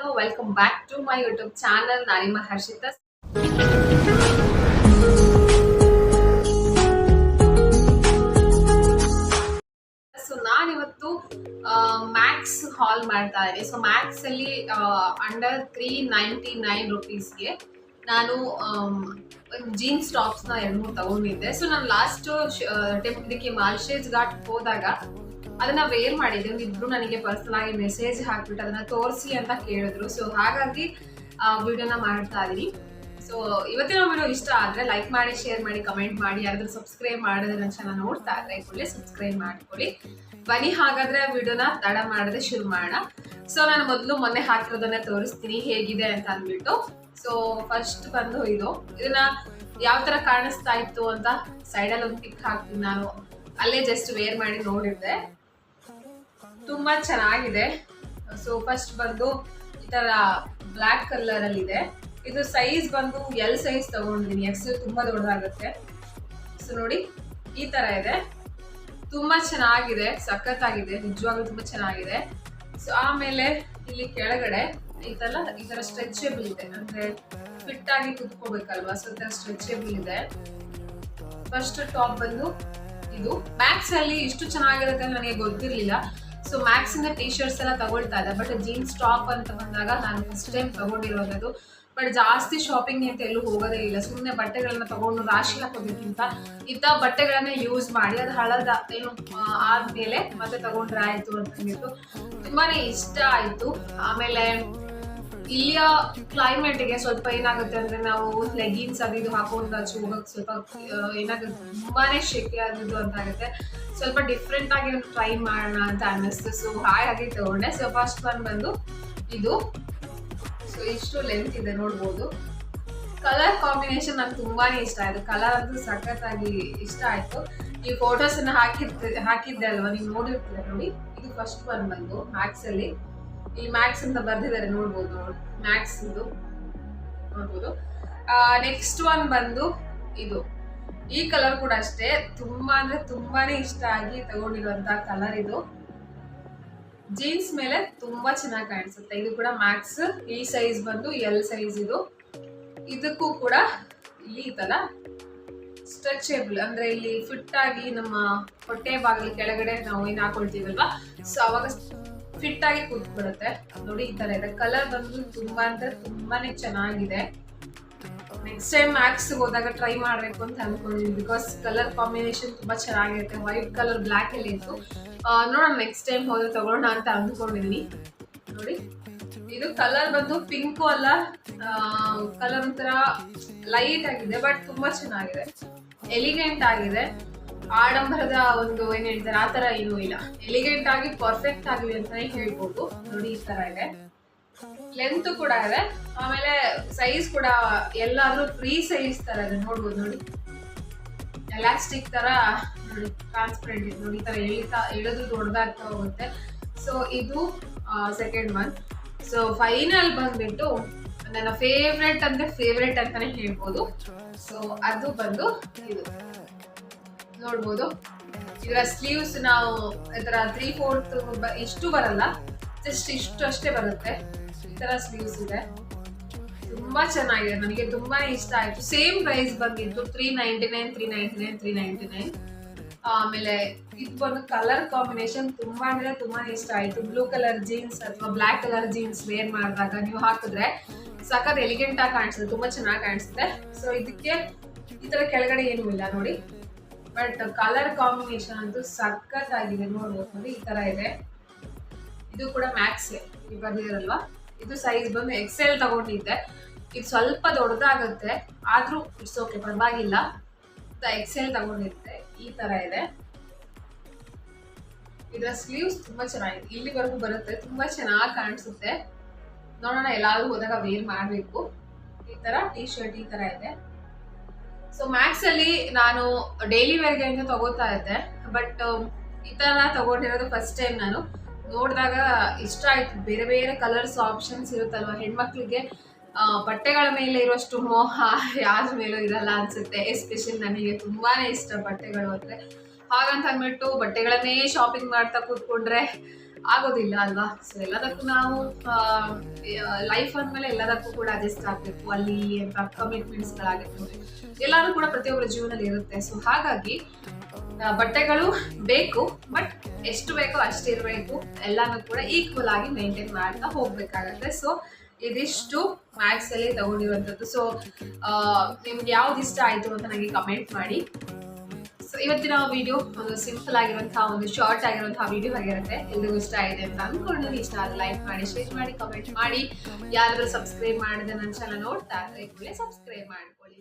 Hello welcome back to my YouTube channel ನಾನಿಮ್ಮ Harshitha so ನಾನಿವತ್ತು max haul ಮಾಡ್ತಾ ಇದ್ದೀನಿ. So Max ಅಲ್ಲಿ ಅಂಡರ್ ತ್ರೀ ನೈಂಟಿ ನೈನ್ ರುಪೀಸ್ಗೆ ನಾನು ಜೀನ್ಸ್ ಟಾಪ್ಸ್ನ ಎರಡು ಮೂರು ತಗೊಂಡಿದ್ದೆ. ಸೊ ನಾನು ಲಾಸ್ಟ್ ಇದಕ್ಕೆ ಮಾಲ್ಶೇಜ್ ಘಾಟ್ ಹೋದಾಗ ಅದನ್ನ ವೇರ್ ಮಾಡಿದ್ದೆ. ಇಬ್ರು ನನಗೆ ಪರ್ಸನಲ್ ಆಗಿ ಮೆಸೇಜ್ ಹಾಕ್ಬಿಟ್ಟು ಅದನ್ನ ತೋರಿಸಿ ಅಂತ ಕೇಳಿದ್ರು. ಸೊ ಹಾಗಾಗಿ ವಿಡಿಯೋನ ಮಾಡ್ತಾ ಇದೀನಿ. ಸೊ ಇವತ್ತಿನ ವಿಡಿಯೋ ಇಷ್ಟ ಆದ್ರೆ ಲೈಕ್ ಮಾಡಿ ಶೇರ್ ಮಾಡಿ ಕಮೆಂಟ್ ಮಾಡಿ. ಯಾರಾದ್ರೂ ಸಬ್ಸ್ಕ್ರೈಬ್ ಮಾಡಿದ್ರೆ ಚೆನ್ನಾಗಿ ನೋಡ್ತಾ ಇದ್ರೆ ಕೂಡಲೇ ಸಬ್ಸ್ಕ್ರೈಬ್ ಮಾಡ್ಕೊಳ್ಳಿ. ಬನ್ನಿ, ಹಾಗಾದ್ರೆ ವಿಡಿಯೋನ ತಡ ಮಾಡದೆ ಶುರು ಮಾಡೋಣ. ಸೊ ನಾನು ಮೊದಲು ಮೊನ್ನೆ ಹಾಕಿರೋದನ್ನ ತೋರಿಸ್ತೀನಿ. ಹೇಗಿದೆ ಅಂತ ಅಂದ್ಬಿಟ್ಟು. ಸೊ ಫಸ್ಟ್ ಬಂದು ಇದು. ಇದನ್ನ ಯಾವ ತರ ಕಾಣಿಸ್ತಾ ಇತ್ತು ಅಂತ ಸೈಡಲ್ಲಿ ಒಂದು ಪಿಕ್ ಹಾಕ್ತೀನಿ ನಾನು. ಅಲ್ಲೇ ಜಸ್ಟ್ ವೇರ್ ಮಾಡಿ ನೋಡಿದ್ದೆ. ತುಂಬಾ ಚೆನ್ನಾಗಿದೆ. ಸೊ ಫಸ್ಟ್ ಬಂದು ಈ ತರ ಬ್ಲ್ಯಾಕ್ ಕಲರ್ ಅಲ್ಲಿ ಇದೆ. ಇದು ಸೈಜ್ ಬಂದು ಎಲ್ ಸೈಜ್ ತಗೊಂಡಿದ್ದೀನಿ ಎಕ್ಸ್ ತುಂಬಾ ದೊಡ್ಡದಾಗುತ್ತೆ. ಸೊ ನೋಡಿ, ಈ ತರ ಇದೆ. ತುಂಬಾ ಚೆನ್ನಾಗಿದೆ. ಸಖತ್ತಾಗಿದೆ. ನಿಜವಾಗ್ಲೂ ತುಂಬಾ ಚೆನ್ನಾಗಿದೆ. ಸೊ ಆಮೇಲೆ ಇಲ್ಲಿ ಕೆಳಗಡೆ ಈ ತರ ಈ ತರ ಸ್ಟ್ರೆಚೇಬಲ್ ಇದೆ. ಅಂದ್ರೆ ಫಿಟ್ ಆಗಿ ಕುತ್ಕೋಬೇಕಲ್ವಾ? ಸೊ ತರ ಸ್ಟ್ರೆಚಬಲ್ ಇದೆ. ಫಸ್ಟ್ ಟಾಪ್ ಬಂದು ಇದು. ಮ್ಯಾಕ್ಸ್ ಅಲ್ಲಿ ಇಷ್ಟು ಚೆನ್ನಾಗಿರುತ್ತೆ ನನಗೆ ಗೊತ್ತಿರಲಿಲ್ಲ. ಸೊ ಮ್ಯಾಕ್ಸ್ ಇಂದ ಟಿ ಶರ್ಟ್ಸ್ ಎಲ್ಲ ತಗೊಳ್ತಾ ಇದೆ ಬಟ್ ಜೀನ್ಸ್ ಟಾಪ್ ಅಂತ ಬಂದಾಗ ನಾನು ಫಸ್ಟ್ ಟೈಮ್ ತಗೊಂಡಿರೋದು. ಬಟ್ ಜಾಸ್ತಿ ಶಾಪಿಂಗ್ ಅಂತ ಎಲ್ಲೂ ಹೋಗೋದೇ ಇಲ್ಲ. ಸುಮ್ಮನೆ ಬಟ್ಟೆಗಳನ್ನ ತಗೊಂಡು ರಾಶಿ ಹಾಕೋದಕ್ಕಿಂತ ಇಂಥ ಬಟ್ಟೆಗಳನ್ನ ಯೂಸ್ ಮಾಡಿ, ಅದು ಹಳದ, ಏನು ಆದ್ಮೇಲೆ ಮತ್ತೆ ತಗೊಂಡ್ರೆ ಆಯ್ತು ಅಂತ ತುಂಬಾನೇ ಇಷ್ಟ ಆಯ್ತು. ಆಮೇಲೆ ಇಲ್ಲಿಯ ಕ್ಲೈಮೇಟ್ಗೆ ಸ್ವಲ್ಪ ಏನಾಗುತ್ತೆ ಅಂದ್ರೆ ನಾವು ಲೆಗಿನ್ಸ್ ಅದು ಇದು ಹಾಕೊಂಡು ಆಚೆ ಸ್ವಲ್ಪ ಏನಾಗುತ್ತೆ, ತುಂಬಾನೇ ಶೆಕೆ ಆಗೋದು ಅಂತ ಆಗುತ್ತೆ. ಸ್ವಲ್ಪ ಡಿಫ್ರೆಂಟ್ ಆಗಿ ಟ್ರೈ ಮಾಡೋಣ ಅಂತ ಅನ್ನಿಸ್ತು. ಸೊ ಹಾಯಾಗಿ ತಗೊಂಡೆ. ಸೊ ಫಸ್ಟ್ ಒನ್ ಬಂದು ಇದು. ಸೊ ಇಷ್ಟು ಲೆಂತ್ ಇದೆ, ನೋಡ್ಬೋದು. ಕಲರ್ ಕಾಂಬಿನೇಷನ್ ನಂಗೆ ತುಂಬಾನೇ ಇಷ್ಟ ಆಯ್ತು. ಕಲರ್ ಅಂತೂ ಸಖತ್ತಾಗಿ ಇಷ್ಟ ಆಯ್ತು. ಈ ಫೋಟೋಸ್ ಅನ್ನ ಹಾಕಿರ್ತೀರಿ ಹಾಕಿದ್ದೆ ಅಲ್ವಾ? ನೀವು ನೋಡಿರ್ತೀರ ನೋಡಿ. ಇದು ಫಸ್ಟ್ ಒನ್ ಬಂದು ಮ್ಯಾಕ್ಸ್ ಅಲ್ಲಿ. ಇಲ್ಲಿ ಮ್ಯಾಕ್ಸ್ ಅಂತ ಬರ್ದಿದ್ದಾರೆ ನೋಡ್ಬೋದು ನೋಡಿ. ಮ್ಯಾಕ್ಸ್ ಇದು. ನೋಡ್ಬೋದು. ನೆಕ್ಸ್ಟ್ ಒನ್ ಬಂದು ಇದು. ಈ ಕಲರ್ ಕೂಡ ಅಷ್ಟೇ. ತುಂಬಾ ಅಂದ್ರೆ ತುಂಬಾನೇ ಇಷ್ಟ ಆಗಿ ತಗೊಂಡಿರುವಂತ ಕಲರ್ ಇದು. ಜೀನ್ಸ್ ಮೇಲೆ ತುಂಬಾ ಚೆನ್ನಾಗಿ ಕಾಣಿಸುತ್ತೆ. ಇದು ಕೂಡ ಮ್ಯಾಕ್ಸ್ ಈ ಸೈಜ್ ಬಂದು ಎಲ್ ಸೈಜ್ ಇದು. ಇದಕ್ಕೂ ಕೂಡ ಇಲ್ಲಿ ತರ ಸ್ಟ್ರೆಚೇಬಲ್ ಅಂದ್ರೆ ಇಲ್ಲಿ ಫಿಟ್ ಆಗಿ ನಮ್ಮ ಹೊಟ್ಟೆ ಬಾಗಿಲು ಕೆಳಗಡೆ ನಾವು ಏನ್ ಹಾಕೊಳ್ತೀವಲ್ವಾ? ಸೊ ಅವಾಗ ಫಿಟ್ ಆಗಿ ಕೂತ್ಬಿಡುತ್ತೆ ನೋಡಿ ಈ ತರ ಇದೆ. ಕಲರ್ ಬಂದು ತುಂಬಾ ಅಂದ್ರೆ ತುಂಬಾನೇ ಚೆನ್ನಾಗಿದೆ. ನೆಕ್ಸ್ಟ್ ಟೈಮ್ ಮ್ಯಾಕ್ಸ್ ಹೋದಾಗ ಟ್ರೈ ಮಾಡಬೇಕು ಅಂತ ಅನ್ಕೊಂಡಿದ್ದೀನಿ ಬಿಕಾಸ್ ಕಲರ್ ಕಾಂಬಿನೇಷನ್ ತುಂಬಾ ಚೆನ್ನಾಗಿರುತ್ತೆ. ವೈಟ್ ಕಲರ್ ಬ್ಲ್ಯಾಕ್ ಅಲ್ಲಿ ಇತ್ತು. ನೋಡೋಣ ನೆಕ್ಸ್ಟ್ ಟೈಮ್ ಹೋದ್ರೆ ತಗೊಳ್ಳೋಣ ಅಂತ ಅಂದ್ಕೊಂಡಿದೀನಿ ನೋಡಿ, ಇದು ಕಲರ್ ಬಂದು ಪಿಂಕು ಅಲ್ಲ. ಕಲರ್ ಒಂಥರ ಲೈಟ್ ಆಗಿದೆ ಬಟ್ ತುಂಬಾ ಚೆನ್ನಾಗಿದೆ. ಎಲಿಗೆಂಟ್ ಆಗಿದೆ. ಆಡಂಬರದ ಒಂದು ಏನ್ ಹೇಳ್ತಾರೆ, ಆ ತರ ಏನೂ ಇಲ್ಲ. ಎಲಿಗೆಂಟ್ ಆಗಿ ಪರ್ಫೆಕ್ಟ್ ಆಗಿದೆ ಅಂತಾನೆ ಹೇಳ್ಬೋದು. ನೋಡಿ ಈ ತರ ಇದೆ. ಲೆಂತ್ ಕೂಡ ಇದೆ. ಆಮೇಲೆ ಸೈಜ್ ಕೂಡ ಎಲ್ಲಾದ್ರೂ ಫ್ರೀ ಸೈಜ್ ತರ ಇದೆ. ನೋಡ್ಬೋದು, ನೋಡಿ. ಎಲಾಸ್ಟಿಕ್ ತರ, ನೋಡಿ ಟ್ರಾನ್ಸ್ಪರೆಂಟ್ ಇದೆ. ನೋಡಿ, ಈ ತರ ಎಳಿತಾ, ಎಳೆದು ದೊಡ್ಡದಾಗ್ತಾ ಹೋಗುತ್ತೆ. ಸೊ ಇದು ಸೆಕೆಂಡ್ ಮಂತ್ ಸೊ ಫೈನಲ್ ಬಂದ್ಬಿಟ್ಟು ನನ್ನ ಫೇವ್ರೆಟ್ ಅಂದ್ರೆ ಫೇವ್ರೆಟ್ ಅಂತಾನೆ ಹೇಳ್ಬೋದು. ಸೊ ಅದು ಬಂದು ಇದು. ನೋಡ್ಬೋದು. ಇದರ ಸ್ಲೀವ್ಸ್ ನಾವು ಇದರ ತ್ರೀ ಫೋರ್ತ್ ಇಷ್ಟು ಬರಲ್ಲ. ಜಸ್ಟ್ ಇಷ್ಟು ಅಷ್ಟೇ ಬರುತ್ತೆ. ಈ ತರ ಸ್ಲೀವ್ಸ್ ಇದೆ. ತುಂಬಾ ಚೆನ್ನಾಗಿದೆ. ನನಗೆ ತುಂಬಾ ಇಷ್ಟ ಆಯ್ತು. ಸೇಮ್ ಪ್ರೈಸ್ ಬಂದಿತ್ತು. Three ninety nine three ninety nine three ninety nine ಆಮೇಲೆ ಇದು ಬಂದು ಕಲರ್ ಕಾಂಬಿನೇಷನ್ ತುಂಬಾ ಅಂದ್ರೆ ತುಂಬಾ ಇಷ್ಟ ಆಯ್ತು. ಬ್ಲೂ ಕಲರ್ ಜೀನ್ಸ್ ಅಥವಾ ಬ್ಲಾಕ್ ಕಲರ್ ಜೀನ್ಸ್ ವೇರ್ ಮಾಡಿದಾಗ ನೀವು ಹಾಕಿದ್ರೆ ಸಖತ್ ಎಲಿಗೆಂಟ್ ಆಗಿ ಕಾಣಿಸುತ್ತೆ. ತುಂಬಾ ಚೆನ್ನಾಗಿ ಕಾಣಿಸುತ್ತೆ. ಸೊ ಇದಕ್ಕೆ ಈ ತರ ಕೆಳಗಡೆ ಏನೂ ಇಲ್ಲ. ನೋಡಿ. ಬಟ್ ಕಲರ್ ಕಾಂಬಿನೇಷನ್ ಅಂತೂ ಸಖತ್ ಆಗಿದೆ ನೋಡ್ಬೋದು ನೋಡಿ ಈ ತರ ಇದೆ. ಇದು ಕೂಡ ಮ್ಯಾಕ್ಸ್ ನೀವು ಇದು ಸೈಜ್ ಬಂದು ಎಕ್ಸೆಲ್ ತಗೊಂಡಿದ್ದೆ. ಇದು ಸ್ವಲ್ಪ ದೊಡ್ಡದಾಗುತ್ತೆ, ಆದ್ರೂ ಇಟ್ಸ್ ಓಕೆ ಪರವಾಗಿಲ್ಲ. ಎಕ್ಸೆಲ್ ತಗೊಂಡಿದ್ದೆ, ಈ ತರ ಇದೆ. ಇದರ ಸ್ಲೀವ್ಸ್ ತುಂಬಾ ಚೆನ್ನಾಗಿದೆ. ಇಲ್ಲಿವರೆಗೂ ಬರುತ್ತೆ, ತುಂಬಾ ಚೆನ್ನಾಗಿ ಕಾಣಿಸುತ್ತೆ. ನೋಡೋಣ, ಎಲ್ಲಾದ್ರೂ ಹೋದಾಗ ವೇರ್ ಮಾಡಬೇಕು. ಈ ತರ ಟಿ ಶರ್ಟ್ ಈ ತರ ಇದೆ. ಸೊ ಮ್ಯಾಕ್ಸ್ ಅಲ್ಲಿ ನಾನು ಡೈಲಿ ವೇರ್ಗೆ ಅಂತ ತಗೋತಾ ಇದ್ದೆ. ಬಟ್ ಈ ತರ ತಗೊಂಡಿರೋದು ಫಸ್ಟ್ ಟೈಮ್ ನಾನು. ನೋಡಿದಾಗ ಇಷ್ಟ ಆಯ್ತು. ಬೇರೆ ಬೇರೆ ಕಲರ್ಸ್ ಆಪ್ಷನ್ಸ್ ಇರುತ್ತಲ್ವ? ಹೆಣ್ಮಕ್ಳಿಗೆ ಬಟ್ಟೆಗಳ ಮೇಲೆ ಇರುವಷ್ಟು ಮೋಹ ಯಾರ ಮೇಲೂ ಇರಲ್ಲ ಅನ್ಸುತ್ತೆ. ಎಸ್ಪೆಷಲಿ ನನಗೆ ತುಂಬಾನೇ ಇಷ್ಟ ಬಟ್ಟೆಗಳು ಅಂದ್ರೆ. ಹಾಗಂತ ಅಂದ್ಬಿಟ್ಟು ಬಟ್ಟೆಗಳನ್ನೇ ಶಾಪಿಂಗ್ ಮಾಡ್ತಾ ಕೂತ್ಕೊಂಡ್ರೆ ಆಗೋದಿಲ್ಲ ಅಲ್ವಾ? ಸೊ ಎಲ್ಲದಕ್ಕೂ ನಾವು ಲೈಫ್ ಅಂದಮೇಲೆ ಎಲ್ಲದಕ್ಕೂ ಕೂಡ ಅಡ್ಜಸ್ಟ್ ಆಗಬೇಕು. ಅಲ್ಲಿ ಕಮಿಟ್ಮೆಂಟ್ಸ್ಗಳಾಗಿರ್ಬೋದು ಎಲ್ಲಾನು ಕೂಡ ಪ್ರತಿಯೊಬ್ಬರ ಜೀವನದಲ್ಲಿ ಇರುತ್ತೆ. ಸೊ ಹಾಗಾಗಿ ಬಟ್ಟೆಗಳು ಬೇಕು ಬಟ್ ಎಷ್ಟು ಬೇಕೋ ಅಷ್ಟು ಇರಬೇಕು. ಎಲ್ಲಾನು ಕೂಡ ಈಕ್ವಲ್ ಆಗಿ ಮೇಂಟೈನ್ ಮಾಡ್ತಾ ಹೋಗ್ಬೇಕಾಗತ್ತೆ. ಸೊ ಇದಿಷ್ಟು ಮ್ಯಾಕ್ಸ್ ಅಲ್ಲಿ ತಗೊಂಡಿರುವಂಥದ್ದು. ಸೊ ನಿಮ್ಗೆ ಯಾವ್ದು ಇಷ್ಟ ಆಯ್ತು ಅಂತ ನನಗೆ ಕಮೆಂಟ್ ಮಾಡಿ. ಸೊ ಇವತ್ತಿನ ವಿಡಿಯೋ ಒಂದು ಸಿಂಪಲ್ ಆಗಿರುವಂತಹ ಒಂದು ಶಾರ್ಟ್ ಆಗಿರುವಂತಹ ವಿಡಿಯೋ ಆಗಿರುತ್ತೆ. ಎಲ್ರಿಗೂ ಇಷ್ಟ ಆಗಿದೆ ಅಂತ ಅನ್ಕೊಂಡು ಇಷ್ಟ ಆದ್ರೆ ಲೈಕ್ ಮಾಡಿ ಶೇರ್ ಮಾಡಿ ಕಮೆಂಟ್ ಮಾಡಿ. ಯಾರಾದ್ರೂ ಸಬ್ಸ್ಕ್ರೈಬ್ ಮಾಡಿದ್ರೆ ನನ್ನ ಚಾನಲ್ ನೋಡ್ತಾ ಇದ್ರೆ ಸಬ್ಸ್ಕ್ರೈಬ್ ಮಾಡ್ಕೊಳ್ಳಿ.